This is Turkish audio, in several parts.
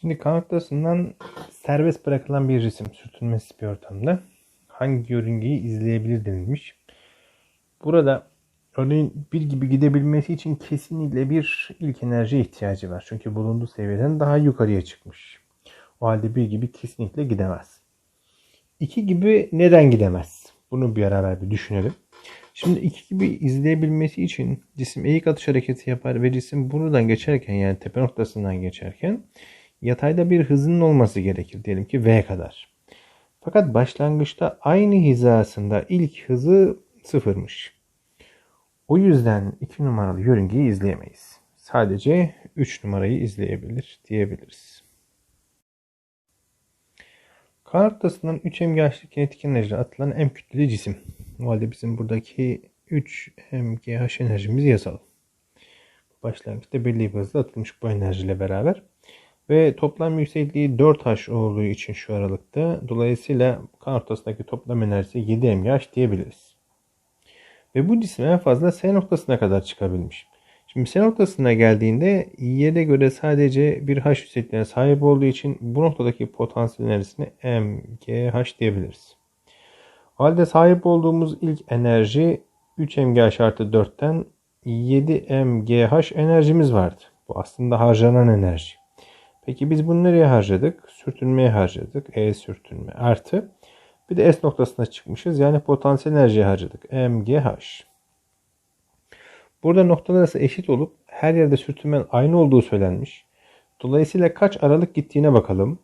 Şimdi kan noktasından serbest bırakılan bir cisim sürtünmesiz bir ortamda hangi yörüngeyi izleyebilir denilmiş. Burada örneğin bir gibi gidebilmesi için kesinlikle bir ilk enerji ihtiyacı var. Çünkü bulunduğu seviyeden daha yukarıya çıkmış. O halde bir gibi kesinlikle gidemez. İki gibi neden gidemez? Bunu bir ara bir düşünelim. Şimdi iki gibi izleyebilmesi için cisim eğik atış hareketi yapar ve cisim buradan geçerken yani tepe noktasından geçerken yatayda bir hızının olması gerekir. Diyelim ki V kadar. Fakat başlangıçta aynı hizasında ilk hızı sıfırmış. O yüzden 2 numaralı yörüngeyi izleyemeyiz. Sadece 3 numarayı izleyebilir diyebiliriz. K noktasından 3 mgh kinetik enerji atılan M kütleli cisim. O halde bizim buradaki 3 mgh enerjimizi yazalım. Başlangıçta belli bir hızla atılmış bu enerjiyle beraber. Ve toplam yüksekliği 4H olduğu için şu aralıkta. Dolayısıyla K ortasındaki toplam enerjisi 7 mgh diyebiliriz. Ve bu cisim en fazla S noktasına kadar çıkabilmiş. Şimdi S noktasına geldiğinde yere göre sadece bir H yüksekliğine sahip olduğu için bu noktadaki potansiyel enerjisine mgh diyebiliriz. O halde sahip olduğumuz ilk enerji 3 mgh artı 4'ten 7 mgh enerjimiz vardı. Bu aslında harcanan enerji. Peki biz bunu nereye harcadık? Sürtünmeye harcadık. E sürtünme artı. Bir de S noktasına çıkmışız. Yani potansiyel enerjiye harcadık. MGH. Burada noktalar arası eşit olup her yerde sürtünmenin aynı olduğu söylenmiş. Dolayısıyla kaç aralık gittiğine bakalım.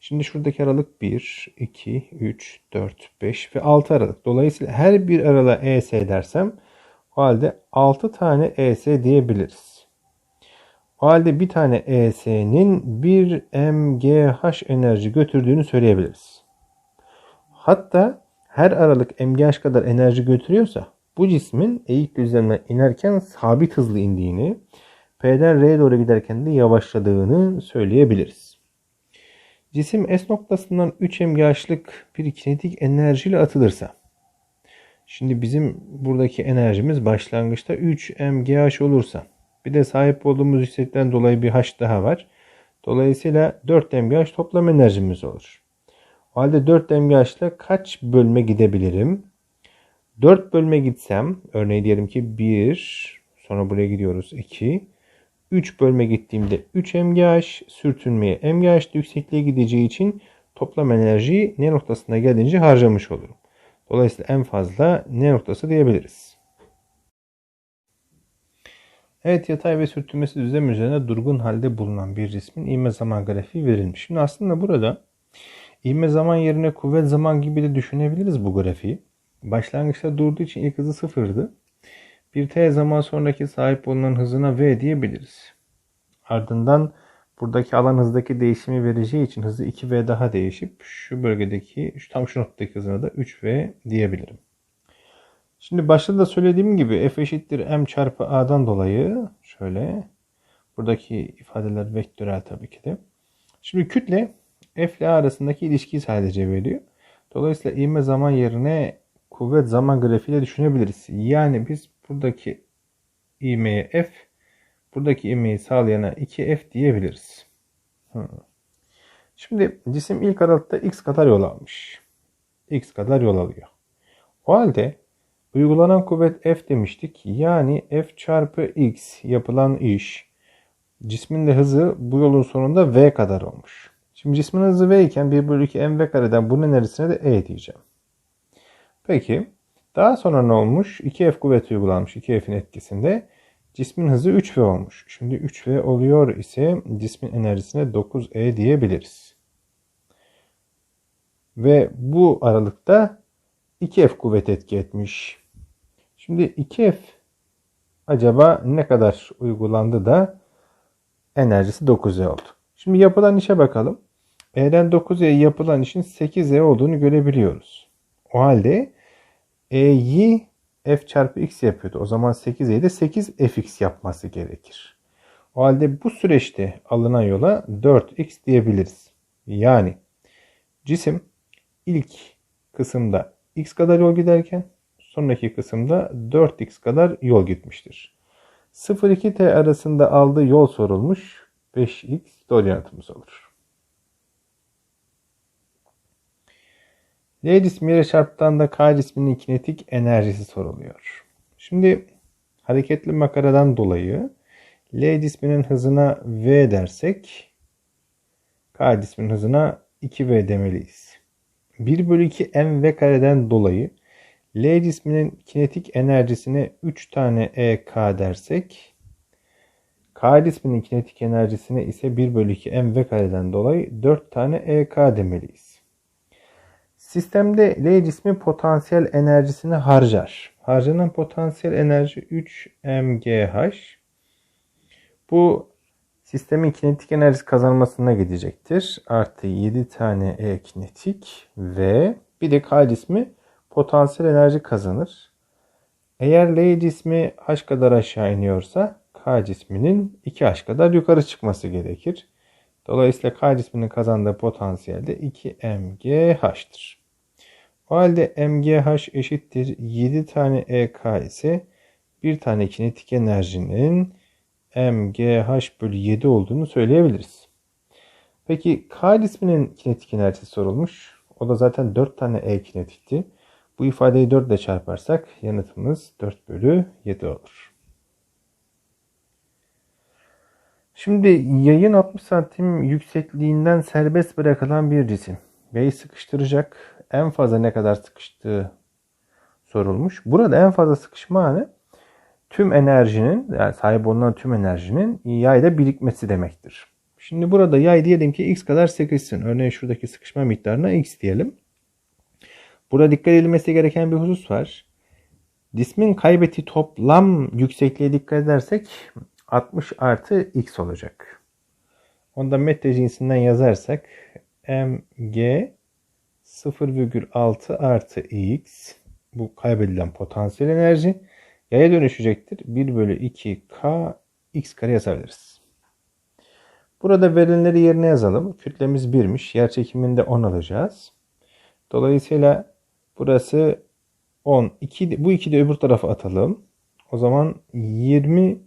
Şimdi şuradaki aralık 1, 2, 3, 4, 5 ve 6 aralık. Dolayısıyla her bir aralığa ES dersem o halde 6 tane ES diyebiliriz. Halde bir tane ES'nin 1 mgh enerji götürdüğünü söyleyebiliriz. Hatta her aralık mgh kadar enerji götürüyorsa bu cismin eğik düzlemden inerken sabit hızlı indiğini, P'den R'ye doğru giderken de yavaşladığını söyleyebiliriz. Cisim S noktasından 3 mg'lık bir kinetik enerjiyle atılırsa, şimdi bizim buradaki enerjimiz başlangıçta 3 mgh olursa, bir de sahip olduğumuz yükseklikten dolayı bir h daha var. Dolayısıyla 4 mgh toplam enerjimiz olur. O halde 4 mgh kaç bölme gidebilirim? 4 bölme gitsem, örneğin diyelim ki 1, sonra buraya gidiyoruz 2, 3 bölme gittiğimde 3 mgh, sürtünmeye mgh yüksekliğe gideceği için toplam enerjiyi N noktasına gelince harcamış olurum. Dolayısıyla en fazla N noktası diyebiliriz. Evet yatay ve sürtünmesi düzlem üzerine durgun halde bulunan bir cismin ivme zaman grafiği verilmiş. Şimdi aslında burada ivme zaman yerine kuvvet zaman gibi de düşünebiliriz bu grafiği. Başlangıçta durduğu için ilk hızı sıfırdı. Bir t zaman sonraki sahip olunan hızına v diyebiliriz. Ardından buradaki alan hızdaki değişimi vereceği için hızı 2v daha değişip şu bölgedeki tam şu noktadaki hızına da 3v diyebilirim. Şimdi başta da söylediğim gibi f eşittir m çarpı a'dan dolayı şöyle buradaki ifadeler vektörel tabii ki de. Şimdi kütle f ile a arasındaki ilişkiyi sadece veriyor. Dolayısıyla ivme zaman yerine kuvvet zaman grafiğiyle düşünebiliriz. Yani biz buradaki ivmeye f, buradaki ivmeyi sağlayana 2f diyebiliriz. Şimdi cisim ilk aralıkta x kadar yol almış. x kadar yol alıyor. O halde uygulanan kuvvet f demiştik. Yani f çarpı x yapılan iş cismin de hızı bu yolun sonunda v kadar olmuş. Şimdi cismin hızı v iken 1 bölü 2 mv kareden bunun enerjisine de e diyeceğim. Peki daha sonra ne olmuş? 2F kuvveti uygulanmış 2F'in etkisinde. Cismin hızı 3V olmuş. Şimdi 3V oluyor ise cismin enerjisine 9E diyebiliriz. Ve bu aralıkta 2F kuvvet etki etmiş. Şimdi 2F acaba ne kadar uygulandı da enerjisi 9E oldu. Şimdi yapılan işe bakalım. E'den 9E yapılan işin 8E olduğunu görebiliyoruz. O halde E'yi f çarpı x yapıyordu. O zaman 8E'yi de 8fx yapması gerekir. O halde bu süreçte alınan yola 4x diyebiliriz. Yani cisim ilk kısımda x kadar yol giderken Sonraki kısımda 4x kadar yol gitmiştir. 0-2t arasında aldığı yol sorulmuş. 5x doğru yanıtımız olur. L cismiyle çarptan da K cisminin kinetik enerjisi soruluyor. Şimdi hareketli makaradan dolayı L cisminin hızına V dersek K cisminin hızına 2V demeliyiz. 1 bölü 2 mv kareden dolayı L cisminin kinetik enerjisine 3 tane EK dersek K cisminin kinetik enerjisine ise 1 bölü 2 mv kareden dolayı 4 tane EK demeliyiz. Sistemde L cismi potansiyel enerjisini harcar. Harcanan potansiyel enerji 3 mgh. Bu sistemin kinetik enerjisi kazanmasına gidecektir. Artı 7 tane E kinetik ve bir de K cismi potansiyel enerji kazanır. Eğer L cismi H kadar aşağı iniyorsa K cisminin 2H kadar yukarı çıkması gerekir. Dolayısıyla K cisminin kazandığı potansiyel de 2 mgH'tır. O halde mgh eşittir 7 tane EK ise bir tane kinetik enerjinin mgh bölü 7 olduğunu söyleyebiliriz. Peki K cisminin kinetik enerjisi sorulmuş. O da zaten 4 tane E kinetikti. Bu ifadeyi 4 ile çarparsak yanıtımız 4 bölü 7 olur. Şimdi yayın 60 santim yüksekliğinden serbest bırakılan bir cisim. B'yi sıkıştıracak. En fazla ne kadar sıkıştığı sorulmuş. Burada en fazla sıkışma anı tüm enerjinin yani sahip olunan tüm enerjinin yayda birikmesi demektir. Şimdi burada yay diyelim ki x kadar sıkışsın. Örneğin şuradaki sıkışma miktarına x diyelim. Burada dikkat edilmesi gereken bir husus var. Cismin kaybettiği toplam yüksekliğe dikkat edersek 60 artı x olacak. Onda metre cinsinden yazarsak mg 0,6 artı x bu kaybedilen potansiyel enerji yaya dönüşecektir. 1 bölü 2k x kare yazabiliriz. Burada verilenleri yerine yazalım. Kütlemiz 1'miş. Yer çekiminde 10 alacağız. Dolayısıyla burası 10. 2, bu 2 de öbür tarafa atalım. O zaman 20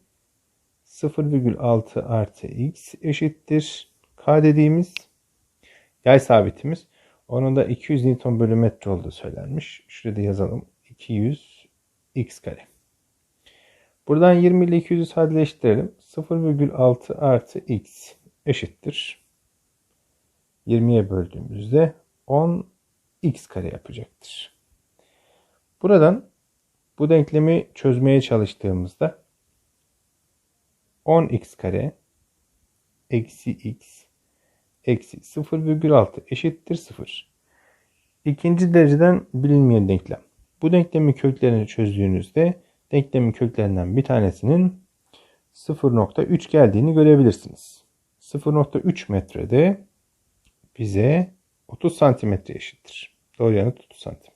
0,6 artı x eşittir. K dediğimiz yay sabitimiz. Onun da 200 Newton bölü metre olduğu söylenmiş. Şurada yazalım. 200 x kare. Buradan 20 ile 200'ü sadeleştirelim. 0,6 artı x eşittir. 20'ye böldüğümüzde 10 x kare yapacaktır. Buradan bu denklemi çözmeye çalıştığımızda 10x kare eksi x eksi 0,6 eşittir 0. İkinci dereceden bilinmeyen denklem. Bu denklemin köklerini çözdüğünüzde denklemin köklerinden bir tanesinin 0.3 geldiğini görebilirsiniz. 0.3 metrede bize 30 santimetre eşittir. Doğru yanıt 30 santim.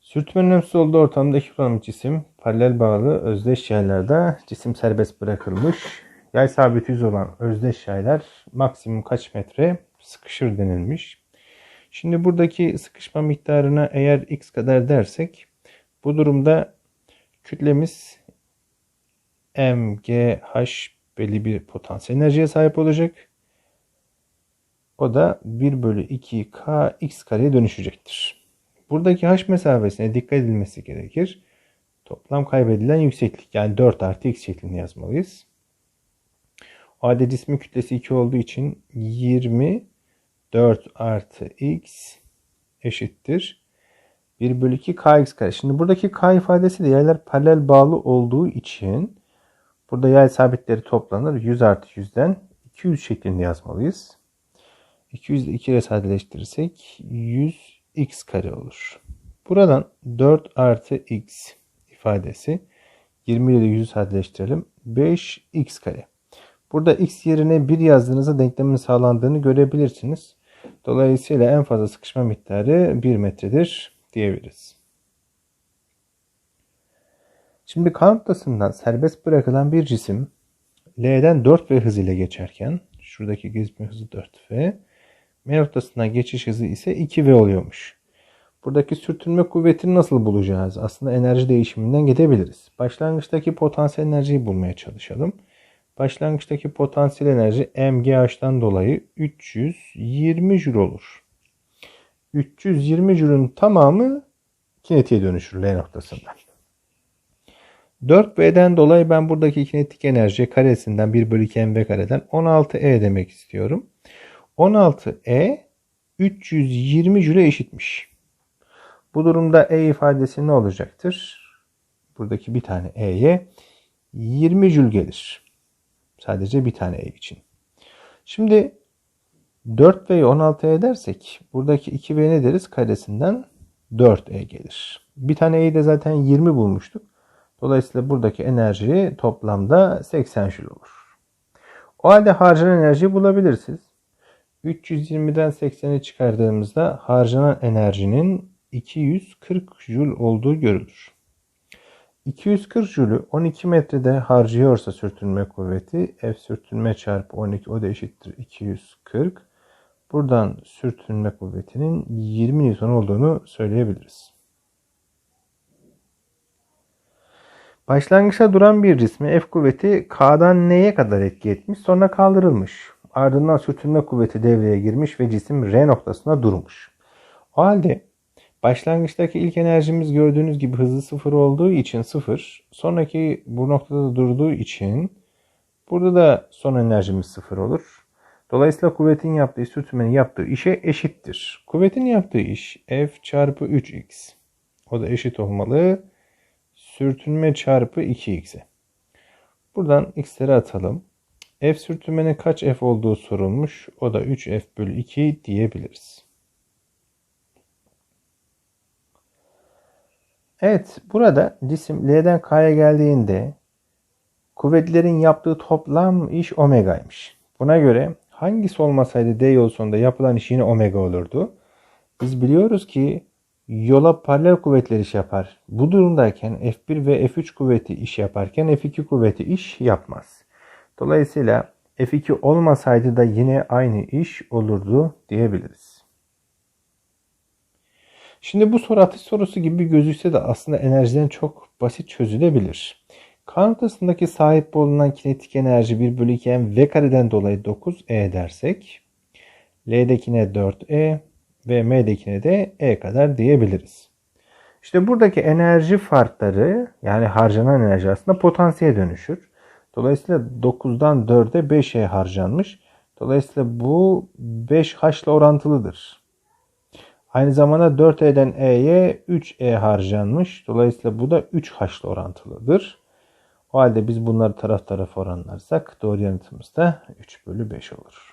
Sürtünmenin önemsiz olduğu ortamda iki kronomik cisim paralel bağlı özdeş yaylarda cisim serbest bırakılmış. Yay sabit yüz olan özdeş yaylar maksimum kaç metre sıkışır denilmiş. Şimdi buradaki sıkışma miktarına eğer x kadar dersek bu durumda kütlemiz mgh belli bir potansiyel enerjiye sahip olacak. O da 1 bölü 2k x kareye dönüşecektir. Buradaki h mesafesine dikkat edilmesi gerekir. Toplam kaybedilen yükseklik yani 4 artı x şeklinde yazmalıyız. O halde cismin kütlesi 2 olduğu için 20 4 artı x eşittir. 1 bölü 2 kx kare. Şimdi buradaki k ifadesi de yaylar paralel bağlı olduğu için burada yay sabitleri toplanır. 100 artı 100'den 200 şeklinde yazmalıyız. 200 ile 2 ile sadeleştirirsek 100 x kare olur. Buradan 4 artı x ifadesi 20 ile 100'ü sadeleştirelim. 5x kare. Burada x yerine 1 yazdığınızda denklemin sağlandığını görebilirsiniz. Dolayısıyla en fazla sıkışma miktarı 1 metredir diyebiliriz. Şimdi K serbest bırakılan bir cisim L'den 4V hızıyla geçerken şuradaki gezme hızı 4V M noktasından geçiş hızı ise 2V oluyormuş. Buradaki sürtünme kuvvetini nasıl bulacağız? Aslında enerji değişiminden gidebiliriz. Başlangıçtaki potansiyel enerjiyi bulmaya çalışalım. Başlangıçtaki potansiyel enerji MGH'tan dolayı 320 Joule olur. 320 Joule'un tamamı kinetiğe dönüşür L noktasından. 4B'den dolayı ben buradaki kinetik enerji karesinden 1 bölü 2 mv kareden 16E demek istiyorum. 16E 320 Joule eşitmiş. Bu durumda E ifadesi ne olacaktır? Buradaki bir tane E'ye 20 Joule gelir. Sadece bir tane E için. Şimdi 4V'yi 16E dersek buradaki 2V ne deriz? Karesinden 4E gelir. Bir tane E'yi de zaten 20 bulmuştuk. Dolayısıyla buradaki enerji toplamda 80 Joule olur. O halde harcanan enerjiyi bulabilirsiniz. 320'den 80'i çıkardığımızda harcanan enerjinin 240 Joule olduğu görülür. 240 Joule'ü 12 metrede harcıyorsa sürtünme kuvveti F sürtünme çarpı 12 o da eşittir 240. Buradan sürtünme kuvvetinin 20 Newton olduğunu söyleyebiliriz. Başlangıçta duran bir cismi F kuvveti K'dan N'ye kadar etki etmiş sonra kaldırılmış. Ardından sürtünme kuvveti devreye girmiş ve cisim R noktasına durmuş. O halde başlangıçtaki ilk enerjimiz gördüğünüz gibi hızı sıfır olduğu için sıfır. Sonraki bu noktada durduğu için burada da son enerjimiz sıfır olur. Dolayısıyla kuvvetin yaptığı sürtünmenin yaptığı işe eşittir. Kuvvetin yaptığı iş F çarpı 3x. O da eşit olmalı. Sürtünme çarpı 2x'e. Buradan x'leri atalım. F sürtünmenin kaç F olduğu sorulmuş. O da 3F bölü 2 diyebiliriz. Evet burada cisim L'den K'ya geldiğinde kuvvetlerin yaptığı toplam iş omegaymış. Buna göre hangisi olmasaydı D yol sonunda yapılan iş yine omega olurdu. Biz biliyoruz ki yola paralel kuvvetler iş yapar. Bu durumdayken F1 ve F3 kuvveti iş yaparken F2 kuvveti iş yapmaz. Dolayısıyla F2 olmasaydı da yine aynı iş olurdu diyebiliriz. Şimdi bu soru atış sorusu gibi gözükse de aslında enerjiden çok basit çözülebilir. K noktasındaki sahip bulunan kinetik enerji 1 bölü 2 m v kareden dolayı 9e dersek L'dekine 4e ve M'dekine de e kadar diyebiliriz. İşte buradaki enerji farkları yani harcanan enerji aslında potansiyele dönüşür. Dolayısıyla 9'dan 4'e 5e harcanmış. Dolayısıyla bu 5h ile orantılıdır. Aynı zamanda 4e'den e'ye 3e harcanmış. Dolayısıyla bu da 3h ile orantılıdır. O halde biz bunları taraf tarafa oranlarsak doğru yanıtımız da 3 bölü 5 olur.